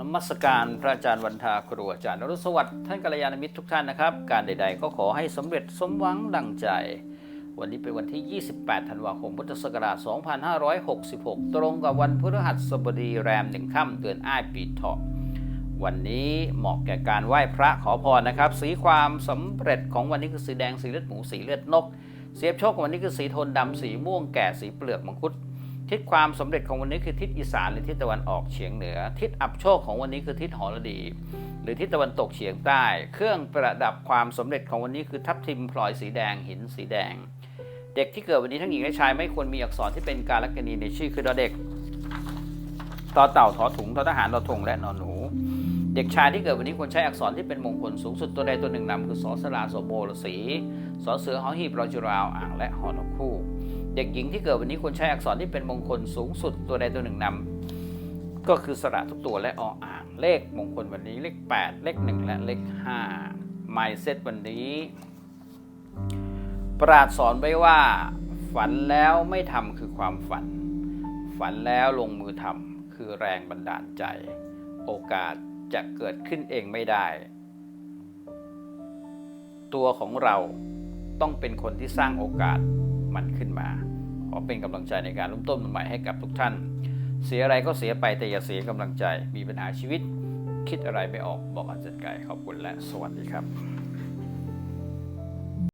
นมัสการพระอาจารย์วันทาครูอาจารย์นรุสวัสดิ์ท่านกัลยาณมิตรทุกท่านนะครับ การใด ๆ ก็ขอให้สำเร็จสมหวังดังใจ วันนี้เป็นวันที่ 28 ธันวาคม พุทธศักราช 2566 ตรงกับวันพฤหัสบดีแรมหนึ่งค่ำเดือนอ้ายปีเถาะวันนี้เหมาะแก่การไหว้พระขอพรนะครับ สีความสำเร็จของวันนี้คือสีแดงสีเลือดหมูสีเลือดนก เสียบโชควันนี้คือสีโทนดำสีม่วงแก่สีเปลือกมังคุด ทิศความสำเร็จของวันนี้คือทิศอีสานหรือทิศตะวันออกเฉียงเหนือ ทิศอับโชคของวันนี้คือทิศหอระดี หรือทิศตะวันตกเฉียงใต้ เครื่องประดับความสำเร็จของวันนี้คือทับทิมพลอยสีแดงหินสีแดง เด็กที่เกิดวันนี้ทั้งหญิงและชายไม่ควรมีอักษรที่เป็นการลักณีในชื่อคือดอเด็กต่อเต่าถอถุงทอทหารทอทงและนอนหนูเด็กชายที่เกิดวันนี้ควรใช้อักษรที่เป็นมงคลสูงสุดตัวใดตัวหนึ่งนำคือสอสลาโสโบรสีสอเสือหอหีบรอจุราวอ่างและหอนกคู่ เด็กหญิงที่เกิดวันนี้ควรใช้อักษรที่เป็นมงคลสูงสุดตัวใดตัวหนึ่งนำก็คือสระทุกตัวและออ่างเลขมงคลวันนี้เลข 8 เลข 1 และเลข5 m มเซตวันนี้ ปราดสอนไว้ว่า ฝันแล้วไม่ทำคือความฝัน ฝันแล้วลงมือทำคือแรงบันดาลใจ โอกาสจะเกิดขึ้นเองไม่ได้ ตัวของเราต้องเป็นคนที่สร้างโอกาส มันขึ้นมา ขอเป็นกำลังใจในการเริ่มต้นใหม่ให้กับทุกท่าน เสียอะไรก็เสียไปแต่อย่าเสียกำลังใจ มีปัญหาชีวิต คิดอะไรไม่ออกบอกอาจารย์ไก่ขอบคุณและสวัสดีครับ